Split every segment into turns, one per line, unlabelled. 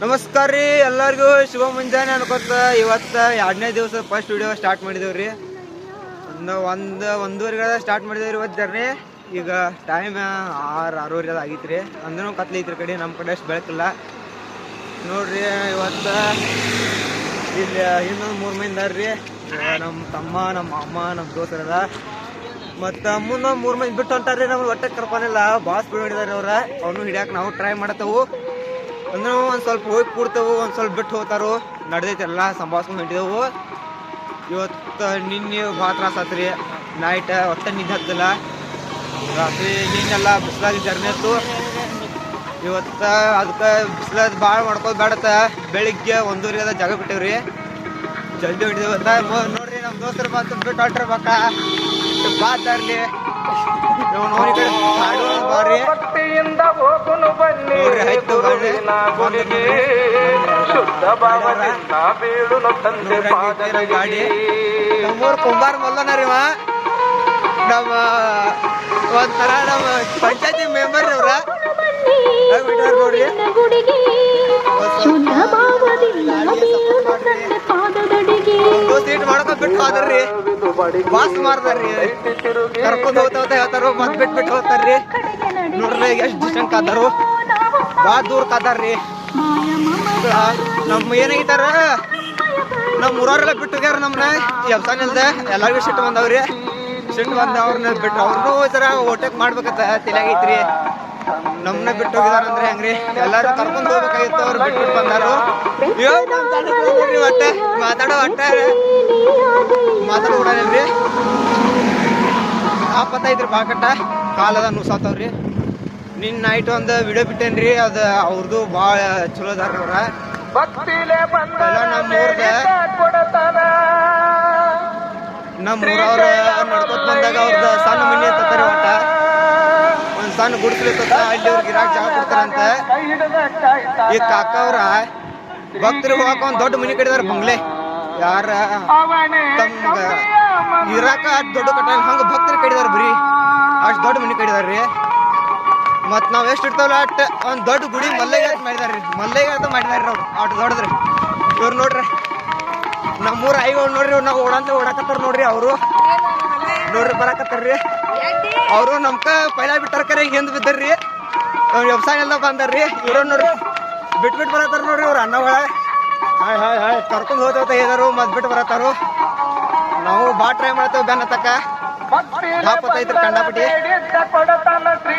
ನಮಸ್ಕಾರ ರೀ, ಎಲ್ಲರಿಗೂ ಶುಭ ಮುಂಜಾನೆ ಅನ್ಕೋತ. ಇವತ್ತು ಎರಡನೇ ದಿವಸ ಫಸ್ಟ್ ವಿಡಿಯೋ ಸ್ಟಾರ್ಟ್ ಮಾಡಿದೇವ್ರಿ. ಒಂದು ಒಂದು ಒಂದೂವರೆಗೆ ಸ್ಟಾರ್ಟ್ ಮಾಡಿದೇವ್ರಿ ಇವತ್ತು ಈಗ ಟೈಮ್ ಆರು, ಆರೂವರೆ ಅದು ಆಗೈತೆ ರೀ. ಅಂದ್ರೂ ಕತ್ಲೆ ಐತ್ರಿ ಕಡೆ ನಮ್ಮ ಕಡೆ ಅಷ್ಟು ಬೆಳಕಿಲ್ಲ. ನೋಡ್ರಿ, ಇವತ್ತು ಇಲ್ಲಿ ಇನ್ನೊಂದು ಮೂರು ಮಂದಿ ನಮ್ಮ ತಮ್ಮ ನಮ್ಮ ಅಮ್ಮ ನಮ್ಮ ದೋಸ್ತರದ ಮತ್ತು ಮುಂದೊಂದು ಮೂರು ಮಂದಿ ಬಿಟ್ಟು ಹೊಂಟಾರ್ರಿ ನಮ್ಗೆ ಒಟ್ಟೆ ಕರ್ಕೊಂಡಿಲ್ಲ ಬಾಸ್ ಬಿಡು ಹಿಡಿದಾರೆ ಅವ್ರ. ಅವನು ಹಿಡಿಯಾಕ ನಾವು ಟ್ರೈ ಮಾಡತ್ತವು. ಅಂದ್ರೆ ಒಂದು ಸ್ವಲ್ಪ ಹೋಗಿ ಕೂಡ್ತೇವು, ಒಂದು ಸ್ವಲ್ಪ ಬಿಟ್ಟು ಹೋಗ್ತಾರು, ನಡೆದೈತೆ ಎಲ್ಲ ಸಂಭಾಳ್ಸ್ಕೊಂಡು ಹೊಂಟಿದೆವು. ಇವತ್ತು ನಿನ್ನೆ ಭಾಳ ತ್ರಾಸ ಆತ್ರಿ ನೈಟ್ ಒಟ್ಟು ನಿದ್ದೆ ಹತ್ತಿಲ್ಲ ರಾತ್ರಿ ನಿನ್ನೆಲ್ಲ ಬಿಸಿಲಾಗಿ ಜರ್ನಿ ಇತ್ತು. ಇವತ್ತು ಅದಕ್ಕೆ ಬಿಸಿಲಾದ ಭಾಳ ಮಾಡ್ಕೋದು ಬೇಡತ್ತ ಬೆಳಿಗ್ಗೆ ಒಂದೂವರೆ ಅದ ಜಾಗ ಬಿಟ್ಟೇವ್ರಿ. ಜಲ್ದಿ ಹೊಂಟಿದೆ ನೋಡ್ರಿ ನಮ್ಮ ದೋಸ್ತರು ಬಂತು ಬಿಟ್ಟು ಕಡೆ ಹಾಡು ಬಾರಿ
ಭಕ್ತಿಯಿಂದ ಹೋಗುನು ಬನ್ನಿ. ಗುರುವಿನ ಗುಡಿಗೆ ಶುದ್ಧ ಭಾವದಿಂದ ಬೀಳುನು ತಂದೆ
ಪಾದರ ಗಾಡಿ. ನಮ್ಮೂರು ಕುಂಬಾರ್ ಕುಂಬಾರ ಮಲ್ಲನ ರೀ ಅವ. ನಮ್ಮ ಒಂಥರ ನಮ್ಮ ಪಂಚಾಯತಿ ಮೆಂಬರ್ ಅವ್ರ. ನೋಡ್ರಿ. ಮಾರ್ದಾರ್ರಿ
ತಿರುಗಿ
ಕರ್ಕೊಂಡ್ ಹೋಗ್ತಾ ಹೋಗ್ತಾ ಹೇಳ್ತಾರು, ಮತ್ ಬಿಟ್ ಬಿಟ್ಟು ಹೋಗ್ತಾರ್ರಿ. ನೋಡ್ರಿ ಎಷ್ಟ್ ಡಿಸ್ಟೆನ್ಸ್ ಕಾದಾರು ಬಾ ದೂರ ಕಾದಾರ್ರಿ ನಮ್ಮ ಏನಾಗಿತ್ತಾರ ನಮ್ಮ ಊರವರೆಲ್ಲ ಬಿಟ್ಟು ಹೋಗ್ಯಾರ ನಮ್ಮನ್ನ ಇಲ್ದೆ ಎಲ್ಲರಿಗೂ ಸಿಟ್ಟು ಬಂದವ್ರಿ. ಸಿಟ್ಟು ಬಂದ ಅವ್ರನ್ನ ಬಿಟ್ಟು ಅವ್ರನ್ನೂ ಸರ ಓಟಕ್ ಮಾಡ್ಬೇಕಂತ ತಲೆಯಾಗೈತ್ರಿ ನಮ್ಮನ್ನ ಬಿಟ್ಟು ಹೋಗಿದಾರಂದ್ರೆ ಹೆಂಗ್ರಿ? ಎಲ್ಲಾರು ಕರ್ಕೊಂಡ್ ಹೋಗ್ಬೇಕಾಗಿತ್ತು, ಅವ್ರು ಬಿಟ್ಟು ಬಿಟ್ಟು ಬಂದಾರು ಒಟ್ಟೆ? ಮಾತಾಡೋ ಒಟ್ಟೆ? ಮಾತಾಡೋ ಬಿಡಲ್ರಿ ಆಪತ್ತೈತ್ರಿ ಬಾಕಟ್ಟ ಕಾಲದ ನುಸಾತವ್ರಿ ನಿನ್ನ ನೈಟ್ ಒಂದು ವಿಡಿಯೋ ಬಿಟ್ಟೇನ್ರಿ ಅದು ಅವ್ರದ್ದು ಭಾಳ ಚಲೋ ಅದಾರ ಅವ್ರ. ನಮ್ಮ ಊರವ್ರ ನಡ್ಕೊತ ಬಂದಾಗ ಅವ್ರದ್ದು ಸಣ್ಣ ಮನಿ ಇರ್ತಾರೆ ಒಟ್ಟ. ಒಂದು ಸಣ್ಣ ಗುಡಿಸ್ಲಿತ್ತ ಅಲ್ಲಿ ಅವ್ರಿಗೆ ಗಿರಾಕ್ ಜಾಗ ಕೊಡ್ತಾರಂತ. ಈ ಕಾಕ ಅವ್ರ ಭಕ್ತರಿಗೆ ಹೋಗಾಕ ಒಂದ್ ದೊಡ್ಡ ಮನೆ ಕಟ್ಟಿದಾರ ಬಂಗ್ಲೆ. ಯಾರ? ತಮ್ಗ ಇರಾಕ ಅಷ್ಟು ದೊಡ್ಡ ಕಟ್ಟ ಹಂಗ ಭಕ್ತರು ಕಡಿದಾರ ಬ್ರಿ. ಅಷ್ಟು ದೊಡ್ಡ ಮನಿ ಕಡಿದಾರ್ರಿ ಮತ್ ನಾವ್ ಎಷ್ಟ್ ಇರ್ತಾವಲ್ಲ ಅಟ್ ಒಂದ್ ದೊಡ್ಡ ಗುಡಿ ಮಲ್ಲೆಗೆ ಅಂತ ಮಾಡಿದಾರ್ರಿ ಮಲ್ಲೆಗೆ ಅಂತ ಮಾಡಿದಾರ್ರಿ ಅವ್ರು. ಅಟ್ ದೊಡ್ಡದ್ರಿ. ಇವ್ರು ನೋಡ್ರಿ. ನಮ್ಮೂರ ಐಗಳು ನೋಡ್ರಿ ಅವ್ರು ನಾವು ಓಡಂತ ಓಡಾಕತ್ತಾರ ನೋಡ್ರಿ ಅವರು. ನೋಡ್ರಿ ಬರಾಕತ್ತಾರ್ರಿ ಅವರು ನಮ್ಕ ಪೈಲ ಬಿಟ್ಟಾರ ಕರೆ ಹಿಂದ್ ಬಿದ್ದಾರ್ರಿ ಅವ್ರ ವ್ಯವಸಾಯ ಎಲ್ಲ ಬಂದಾರ್ರಿ ಇವ್ರ ನೋಡ್ರಿ. ಬಿಟ್ ಬಿಟ್ ಬರತ್ತಾರ ನೋಡ್ರಿ ಅನ್ನ ಅನ್ನಗಳ ಹಾಯ್ ಹಾಯ್ ಹಾಯ್. ಕರ್ಕೊಂಡ್ ಹೋಗ್ತಾ ಇದಾರು ಮತ್ ಬಿಟ್ಟು ಬರತ್ತಾರು ನಾವು ಬಾ ಟ್ರೈ ಮಾಡ್ತೇವೆ ಬೆನ್ನ ತಕ್ಕ. ದಾಪತ್ತೈತ್ರಿ ಕಂಡಾಪಟ್ಟಿ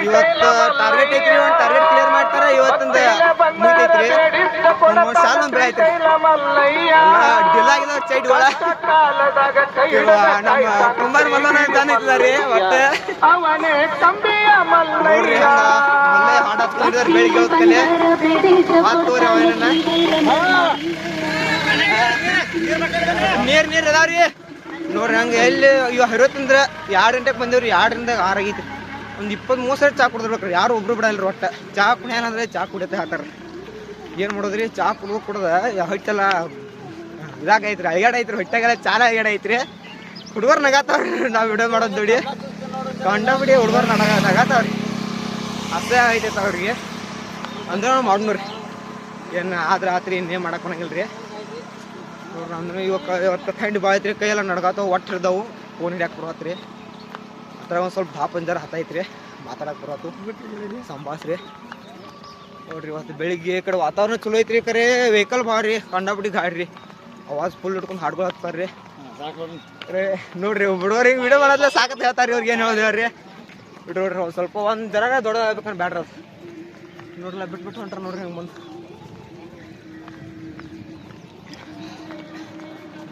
ಇವತ್ತು ಟಾರ್ಗೆಟ್ ಐತ್ರಿ ಟಾರ್ಗೆಟ್ ಕ್ಲಿಯರ್ ಮಾಡ್ತಾರ. ಇವತ್ತಿಂದ ಮುಗಿತೈತ್ರಿ ಚೈಡ್ಗಳ ಇವ ನಮ್ಮ ಕುಂಬಾರ ಮಲ್ಲನ ಒಟ್ಟ.
ಅವನೇ
ನೋಡ್ರಿ ಮಲ್ಲೆ ಹಾಡ್ ಹಚ್ಕೊಂಡಿದಾರೆ ಬೆಳಿಗ್ಗೆ ಹೊತ್ತಲ್ಲಿ. ಹತ್ತುವರೆ ಅವನ ನೀರ್ ನೀರ್ ಅದಾವ್ರಿ ನೋಡ್ರಿ ಹಂಗೆ ಎಲ್ಲಿ ಇವ ಹರಿವತ್ತಂದ್ರ ಎರಡು ಗಂಟೆಗೆ ಬಂದೇವ್ರಿ ಎರಡರಿಂದ ಆರು ಒಂದು ಒಂದ್ ಇಪ್ಪತ್ತ್ ಮೂರು ಸರಿ ಚಾ ಕುಡಿದ್ರಿ ಯಾರು ಒಬ್ರು ಬಿಡಲ್ರಿ ಒಟ್ಟ. ಚಾ ಕುಡಿಯೋನಂದ್ರೆ ಚಾ ಕುಡಿಯತ್ತೆ ಹಾತಾರ ಏನ್ ಮಾಡೋದ್ರಿ? ಚಾ ಕುಡ್ದು ಕುಡ್ದ ಹೊಟ್ಟೆಲ್ಲ ಇದಾಗೈತ್ರಿ ಐತ್ರಿ ಹೊಟ್ಟೆಗೆಲ್ಲ ಚಾಲ ಐತ್ರಿ ಹುಡುಗರು ನಗಾತಾವ್ರಿ, ನಾವ್ ವಿಡಿಯೋ ಮಾಡೋದ್ ನೋಡಿ. ಕಂಡಬಿಡಿ ಹುಡುಗರು ನಗ ನಗಾತಾವ್ರಿ. ಅಸಹ್ಯ ಐತೆ ಅವ್ರಿಗೆ. ಅಂದ್ರೆ ನಾವು ಏನ್ ಆದ್ರೆ ಇನ್ನೇ ಇನ್ನೇನು ಮಾಡಕ್ ಬರಂಗಿಲ್ರಿ ನೋಡ್ರಿ, ಅಂದ್ರೆ ಇವಾಗ ಇವತ್ತು ಥಂಡಿ ಭಾಳ ಕೈಯೆಲ್ಲ ನಡ್ಗಾತಾವ, ಒಟ್ಟು ಹಿಡ್ದಾವು ಫೋನ್ ಹಿಡ್ಯಾಕ ಬರತ್ರಿ ಅದ್ರಾಗ ಒಂದು ಸ್ವಲ್ಪ ಧಾಪ್ ಅಂಜಾರ ಹತ್ತೈತ್ರಿ, ಮಾತಾಡಕ್ ಬರತ್ತು ಸಂಭಾಸ್ರಿ. ನೋಡ್ರಿ, ಇವತ್ತು ಬೆಳಿಗ್ಗೆ ಈ ಕಡೆ ವಾತಾವರಣ ಚಲೋ ಐತ್ರಿ ಕರೆ ವೆಹಿಕಲ್ ಬಾರಿ ಕಂಡಾಬಿಡಿ ಗಾಡಿ ರೀ ಅವಾಜ್ ಫುಲ್ ಹಿಡ್ಕೊಂಡು ಹಾಡ್ಗಳು ಹಾಕ್ತಾರ್ರಿ ರೇ ನೋಡ್ರಿ ಬಿಡೋರಿಗೆ ವಿಡಿಯೋ ಮಾಡೋದ್ಲ ಸಾಕತ್ ಹೇಳ್ತಾರ್ರಿ ಅವ್ರಿಗೆ ಏನು ಹೇಳ್ರಿ. ಬಿಡ್ರಿ ಒಂದು ಸ್ವಲ್ಪ ಒಂದು ಜರ ದೊಡ್ಡ ಆಗ್ಬೇಕಂದ್ರೆ ಬ್ಯಾಡ್ರಿ ಅದು. ನೋಡ್ರಲ್ಲ ಬಿಟ್ಬಿಟ್ಟು ಹೊಂಟ್ರ ನೋಡ್ರಿ ಹಂಗೆ ಮುಂದೆ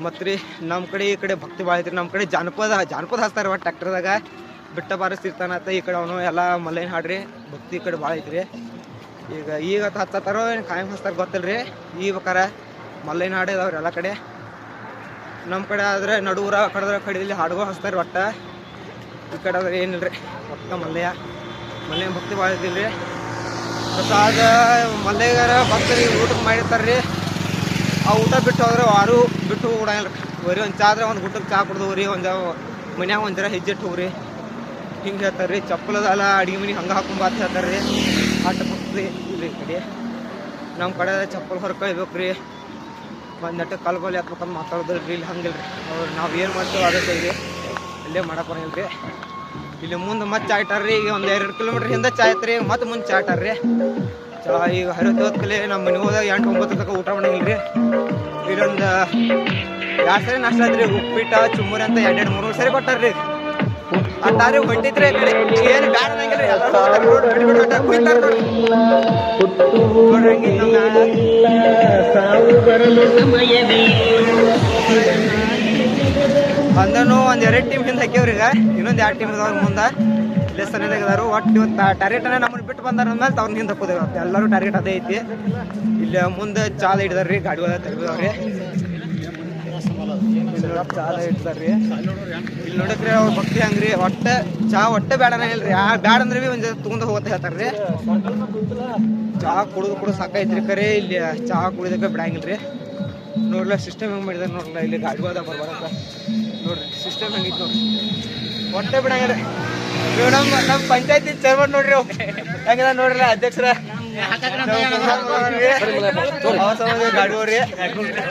ಮತ್ರಿ ನಮ್ಮ ಕಡೆ ಈ ಕಡೆ ಭಕ್ತಿ ಭಾಳ ಐತ್ರಿ. ನಮ್ಮ ಕಡೆ ಜಾನಪದ ಜಾನಪದ ಹಚ್ತಾರೆ ಒಟ್ಟು ಟ್ರ್ಯಾಕ್ಟರ್ದಾಗ ಬಿಟ್ಟ ಬಾರಿಸ್ತಿರ್ತಾನತ್ತ ಈ ಕಡೆ ಅವನು ಎಲ್ಲ ಮಲ್ಲೇನ ಹಾಡ್ರಿ. ಭಕ್ತಿ ಈ ಕಡೆ ಭಾಳ ಐತ್ರಿ. ಈಗ ಈಗ ಹಚ್ಚತ್ತಾರೋ ಏನು ಕಾಯಂ ಹಚ್ತಾರ ಗೊತ್ತಿಲ್ರಿ. ಈ ಬೇಕಾರ ಮಲ್ಲೇನ್ ಹಾಡು ಇದಾವ್ರಿ ಎಲ್ಲ ಕಡೆ. ನಮ್ಮ ಕಡೆ ಆದ್ರೆ ನಡುವರ ಕಡೆದ್ರೆ ಕಡಿದಲ್ಲಿ ಹಾಡುಗಳು ಹಚ್ತಾರೆ ಒಟ್ಟ. ಈ ಕಡೆ ಆದ್ರೆ ಏನಿಲ್ರಿ. ಒಟ್ಟ ಮಲ್ಲಯ್ಯ ಮಲ್ಲೇನ ಭಕ್ತಿ ಭಾಳ ಐತಿಲ್ರಿ ಪ್ರಸಾದ ಮಲ್ಲೆಗಾರ ಭಕ್ತರಿಗೆ ಊಟಕ್ಕೆ ಮಾಡಿರ್ತಾರ್ರಿ. ಆ ಊಟ ಬಿಟ್ಟು ಹೋದ್ರೆ ವಾರು ಬಿಟ್ಟು ಕೊಡಂಗಿಲ್ಲ ಬರೀ ಒಂದು ಚಾ ಆದ್ರೆ ಒಂದು ಊಟಕ್ಕೆ ಚಾ ಕುಡ್ದು ರೀ ಒಂದು ಮನ್ಯಾಗ ಒಂಥರ ಹೆಜ್ಜೆಟ್ಟು ಹೋಗ್ರಿ. ಹಿಂಗೆ ಹೇಳ್ತಾರೆ ರೀ ಚಪ್ಪಲದಲ್ಲ ಅಡುಗೆ ಮನೆ ಹಂಗೆ ಹಾಕೊಂಬ ಅಂತ ಹೇಳ್ತಾರೆ ರೀ ಆಟ ಇಲ್ರಿ ಈ ಕಡೆ. ನಮ್ಮ ಕಡೆ ಚಪ್ಪಲ್ ಹೊರ ಕಳಿಬೇಕು ರೀ ಒಂದು ನಟ ಕಾಲು ಬಾಲಿ ಹಾಕ್ಬೇಕಂತ ಮಾತಾಡೋದ್ರಿ ರೀ, ಇಲ್ಲಿ ಹಂಗಿಲ್ಲ ರೀ ಅವ್ರು ನಾವು ಏನು ಮಾಡ್ತೀವಿ ಅದೇ ಕೈಗೆ ಅಲ್ಲೇ ಮಾಡಕ್ಕೆ ಬರಂಗಿಲ್ಲ ರೀ ಇಲ್ಲಿ ಮುಂದೆ ಮತ್ತೆ ಚಾ ಇಟ್ಟಾರ್ರಿ, ಈಗ ಒಂದು ಎರಡು ಕಿಲೋಮೀಟ್ರ್ ಹಿಂದೆ ಚಾ ಐತ್ರಿ, ಮತ್ತೆ ಮುಂದೆ ಚಾ ರೀ ಚಾ ಈಗ ಹರಿವತ್ತು ಹೊತ್ತಲ್ಲಿ ನಮ್ಮ ಮನೆ ಹೋದಾಗ ಎಂಟು ಒಂಬತ್ತು ತನಕ ಊಟ ಮಾಡಂಗಿಲ್ಲ ರೀ ಇಲ್ಲೊಂದು ಎರಡು ಸರಿ ನಾಷ್ಟ ರೀ ಉಪ್ಪಿಟ್ಟ, ಚುಮ್ಮರಿ ಅಂತ ಎರಡೆರಡು ಎರಡು ಮೂರು ಸರಿ ಕೊಟ್ಟಾರ್ರಿ. ಅಟ್ಟಾರಿ ಹೊಂಟಿದ್ರೆ ಏನು ಬ್ಯಾಡ ಎಲ್ಲರೂ ಟೀಮ್ ಇನ್ನೊಂದ್ ಎರಡ್ ಟೀಮ್ ಇದಾವ ಮುಂದ. ಇಲ್ಲೇ ಸನಿದಾಗ ಅದಾರು ಒಟ್ಟು ಇವತ್ತು ಟಾರ್ಗೆಟ್ ನಮ್ಮನ್ನ ಬಿಟ್ಟು ಬಂದಾರ ಅಂದ್ಮೇಲೆ ಅವ್ರನ್ನ ಹಿಂದೆ ಎಲ್ಲರೂ ಟಾರ್ಗೆಟ್ ಅದೇ ಐತಿ. ಇಲ್ಲಿ ಮುಂದೆ ಚಾಲ ಹಿಡಿದಾರ್ರಿ ಗಾಡಿ ಒಳಗೆ ತೆಗ್ದವ್ರಿ. ಚಾಲ ಹಿಡ್ದಾರ್ರಿ ಇಲ್ಲಿ ನೋಡಕ್ರಿ ಅವ್ರ ಭಕ್ತಿ ಹಂಗ್ರಿ ಒಟ್ಟ ಚಾ ಒಟ್ಟೆ ಬೇಡ ಇಲ್ರಿ ಆ ಬ್ಯಾಡ ಅಂದ್ರೆ ಬಿ ಒಂದ್ ತಗೊಂಡ್ ಹೋಗತ್ತ ಹೇಳ್ತಾರ್ರಿ ಚಾ ಕುಡಿದು ಕುಡಿದು ಸಾಕೈತ್ರಿ ಕರೆ ಇಲ್ಲಿ ಚಾ ಕುಡಿದಕ್ಕೆ ಬಿಡಂಗಿಲ್ರಿ ನೋಡ್ಲ ಸಿಸ್ಟಮ್ ಹೆಂಗ್ ಮಾಡಿದಾರೆ ನೋಡ್ಲ ಇಲ್ಲಿ ಗಾಡಿ ಹೋದ ಬರ್ಬಾರಕ್ಕ ನೋಡ್ರಿ ಸಿಸ್ಟಮ್ ಹೆಂಗಿತ್ತು ನೋಡ್ರಿ ಹೊಟ್ಟೆ ಬಿಡಂಗಿಲ್ಲ ನಮ್ ನಮ್ಮ ಪಂಚಾಯತಿ ಚೇರ್ಮನ್ ನೋಡ್ರಿ ಹೆಂಗದ ನೋಡ್ರಿ ಅಧ್ಯಕ್ಷರ ಗಾಡಿ ಹೋಗ್ರಿ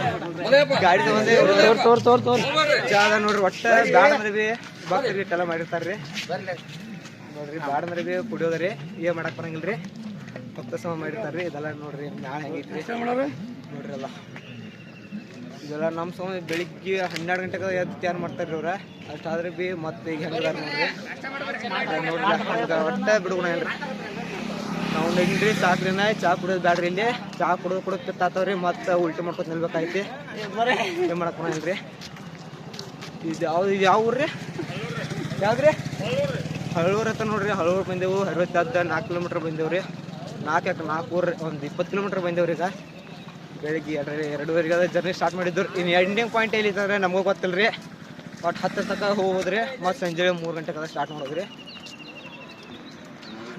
ಸಂಬಂಧ ತೋರ್ ತೋರ್ ತೋರ್ ಚಾದ ನೋಡ್ರಿ ಒಟ್ಟ ಬ್ಯಾಡ ಅಂದ್ರೆ ಭಕ್ತರಿ ಇಟ್ಟೆಲ್ಲ ಮಾಡಿರ್ತಾರ್ರಿ ನೋಡ್ರಿ ಬ್ಯಾಡ ಅಂದ್ರೆ ಬಿ ಕುಡಿಯೋದ್ರಿ ಏನ್ ಮಾಡಕ್ ಬರಂಗಿಲ್ರಿ ಭಕ್ತ ಸಮ ಮಾಡಿರ್ತಾರ್ರಿ ಇದೆಲ್ಲ ನೋಡ್ರಿ ನಾಳೆ ಹೆಂಗೈತ್ರಿ ನೋಡ್ರಿ ಎಲ್ಲ ಇದೆಲ್ಲ ನಮ್ಮ ಸಮ ಬೆಳಿಗ್ಗೆ ಹನ್ನೆರಡು ಗಂಟೆಗೆ ಎದ್ದು ತಯಾರು ಮಾಡ್ತಾರ್ರಿ ಅವ್ರ ಅಷ್ಟಾದ್ರೆ ಬಿ ಮತ್ತೆ ಈಗ ಹೆಂಗದಾರ ನೋಡ್ರಿ ನೋಡ್ರಿ ಹಂಗ ಒಟ್ಟ ಬಿಡುಗುಣ ಇಲ್ರಿ ನಾವು ಹೆಂಗ್ರಿ ಸಾಕ್ರಿನ, ಚಾ ಕುಡಿಯೋದು ಬ್ಯಾಡ್ರಿ ಇಲ್ಲಿ. ಚಾ ಕುಡಿದು ಕುಡಿದು ಪಿತ್ತಾತವ್ರಿ ಮತ್ತೆ ಉಲ್ಟಿ ಮಾಡ್ಕೊತ ನಿಲ್ಬೇಕಾಯ್ತಿ. ಏನ್ ಮಾಡಕ್ ಇಲ್ರಿ ಇದು ಯಾವ್ದು ಇದು ಯಾವ ಊರ್ರಿ? ಯಾವ್ದ್ರಿ? ಹಳೂರ್ ಅಂತ ನೋಡ್ರಿ, ಹಳೂರ್ ಬಂದೆವು ಅರವತ್ತದ್ದು ನಾಲ್ಕು ಕಿಲೋಮೀಟ್ರ್ ಬಂದೇವ್ರಿ. ನಾಲ್ಕು ಯಾಕೆ ನಾಲ್ಕು ಊರ್ ಒಂದು ಇಪ್ಪತ್ತು ಕಿಲೋಮೀಟ್ರ್ ಬಂದೇವ್ರಿ ಈಗ. ಬೆಳಿಗ್ಗೆ ಎರಡು ಎರಡೂವರೆಗೆ ಜರ್ನಿ ಸ್ಟಾರ್ಟ್ ಮಾಡಿದ್ರು ಇನ್ನು ಎಂಡಿಂಗ್ ಪಾಯಿಂಟ್ ಎಲ್ಲಿ ಇದ್ದಾರೆ ನಮಗೂ ಗೊತ್ತಿಲ್ಲ ರೀ ಒಟ್ಟು ಹತ್ತು ತನಕ ಹೋಗೋದ್ರಿ, ಮತ್ತು ಸಂಜೆ ಮೂರು ಗಂಟೆಗೆ ಸ್ಟಾರ್ಟ್ ಮಾಡೋದ್ರಿ.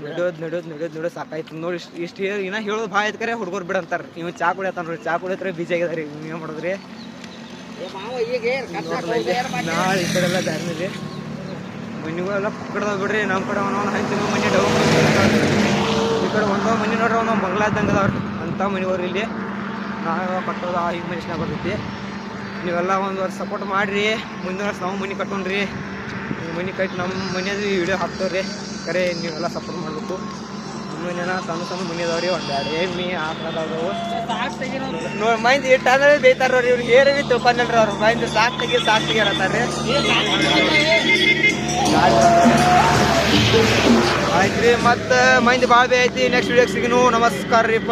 ನಡೆಯೋದು ನಡೆಯೋದು ನಡೆಯೋದು ನಡೆಯೋದು ಸಾಕಾಯ್ತು. ನೋಡಿ ಇಷ್ಟು ಇಷ್ಟು ಇನ್ನೂ ಹೇಳೋದು ಭಾಳ ಆಯ್ತು ಕರೆ ಹುಡುಗರು ಬಿಡ ಅಂತಾರೆ. ಇವ್ ಚಾ ಕುಡಿಯತ್ತಾನ ನೋಡಿ ಚಾ ಕುಡಿಯತ್ರ ಬೀಜ ಆಗ್ಯದ ರೀ ಏನು ಮಾಡೋದ್ರಿ? ನಾಳೆ ಈ ಕಡೆ ಎಲ್ಲ ದಾರಿ ರೀ ಮನೆಗಳೆಲ್ಲ ಪಕ್ಕಡದ ಬಿಡ್ರಿ ನಮ್ಮ ಕಡೆ ಒಂದೊಂದು ಹಂಚಿನ ಮನೆ ಡೌ ಈ ಕಡೆ ಒಂದೊಂದು ಮನೆ ನೋಡ್ರಿ ಒಂದೊಂದು ಬಂಗ್ಲಾ ಇದ್ದಂಗೆ ಅದಾವ್ರಿ ಅಂಥ ಮನೆಯವ್ರು ಇಲ್ಲಿ. ನಾವೇ ಕಟ್ಟೋದು ಈ ಮನುಷ್ಯನಾಗ ಬರ್ತೈತಿ. ನೀವೆಲ್ಲ ಒಂದು ವರ್ಷ ಸಪೋರ್ಟ್ ಮಾಡಿರಿ. ಮುಂದಿನ ವರ್ಷ ನಾವು ಮನೆ ಕಟ್ಟೋಣ್ರಿ. ಈ ಮನೆ ಕಟ್ಟಿ ನಮ್ಮ ಮನೆಯದು ವಿಡಿಯೋ ಹಾಕ್ತವ್ರಿ. ಕರೆ, ನೀವೆಲ್ಲ ಸಪೋರ್ಟ್ ಮಾಡಬೇಕು. ಮುಂದಿನ ಸಣ್ಣ ಸಣ್ಣ ಮನೆ ಅದಾವ್ರಿ, ಒಂದು ಎರಡು ಎಮ್ಮಿ ಆಕಳದವ್ರು ಮೈಂದ್ ಇಟ್ಟು ಅಂದ್ರೆ ಬೈತಾರ ಇವ್ರು ಇವ್ರಿಗೆ ಏರಿ ತಿಳ್ಕೊಂಡಲ್ರಿ ಅವ್ರು. ಮೈಂದ್ ಸಾಕ್ ತೆಗಿ ಸಾಕ್ ತೆಗಿ ಅಂತಾರ್ರಿ. ಆಯ್ತ್ರಿ, ಮತ್ತೆ ಮೈಂದ್ ಭಾಳ ಐತಿ. ನೆಕ್ಸ್ಟ್ ವಿಡಿಯೋಗೆ ಸಿಗಿನು. ನಮಸ್ಕಾರ ರೀಪ್ಪ